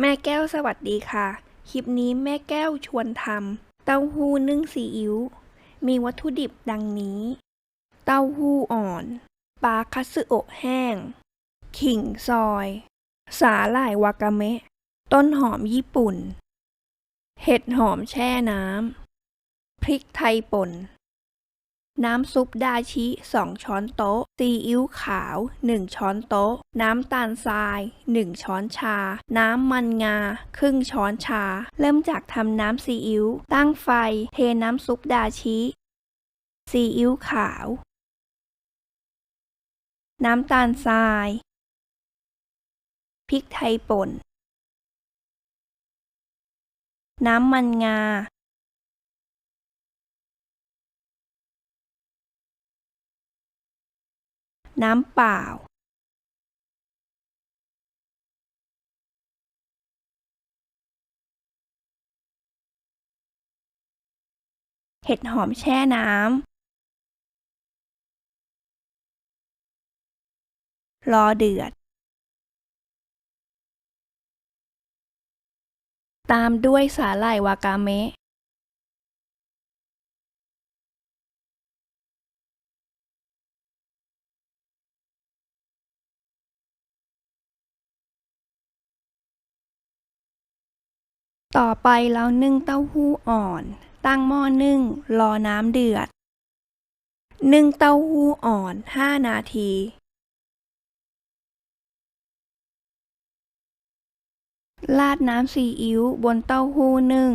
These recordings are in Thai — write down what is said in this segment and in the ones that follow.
แม่แก้วสวัสดีค่ะ คลิปนี้แม่แก้วชวนทำเต้าหู้นึ่งซีอิ๊ว มีวัตถุดิบดังนี้ เต้าหู้อ่อน ปลาคัสึโอะแห้ง ขิงซอย สาหร่ายวากาเมะ ต้นหอมญี่ปุ่น เห็ดหอมแช่น้ำ พริกไทยป่น น้ำซุปดาชิ 2 ช้อนโต๊ะ ซีอิ๊วขาว 1 ช้อนโต๊ะ น้ำตาลทราย 1 ช้อนชา น้ำมันงา ครึ่งช้อนชา เริ่มจากทำน้ำซีอิ๊ว ตั้งไฟ เทน้ำซุปดาชิ ซีอิ๊วขาว น้ำตาลทราย พริกไทยป่น น้ำมันงา น้ำเปล่าเห็ดหอมแช่น้ำ รอเดือด ตามด้วยสาหร่ายวากาเมะ ต่อไปเรานึ่งเต้าหู้อ่อน ตั้งหม้อนึ่ง รอน้ำเดือด นึ่งเต้าหู้อ่อน 5 นาที ราดน้ำซีอิ๊วบนเต้าหู้นึ่ง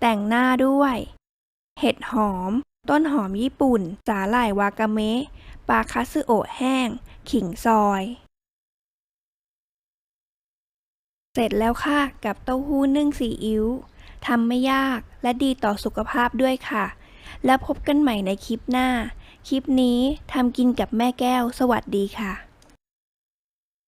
แต่งหน้าด้วย เห็ดหอม ต้นหอมญี่ปุ่น สาหร่ายวากาเมะ ปลาคัสึโอะแห้ง ขิงซอย เส ร็จแล้วค่ะ กับเต้าหู้นึ่งซีอิ๊วทำไม่ยากและดีต่อสุขภาพด้วยค่ะ แล้วพบกันใหม่ในคลิปหน้า คลิปนี้ทำกินกับแม่แก้ว สวัสดีค่ะ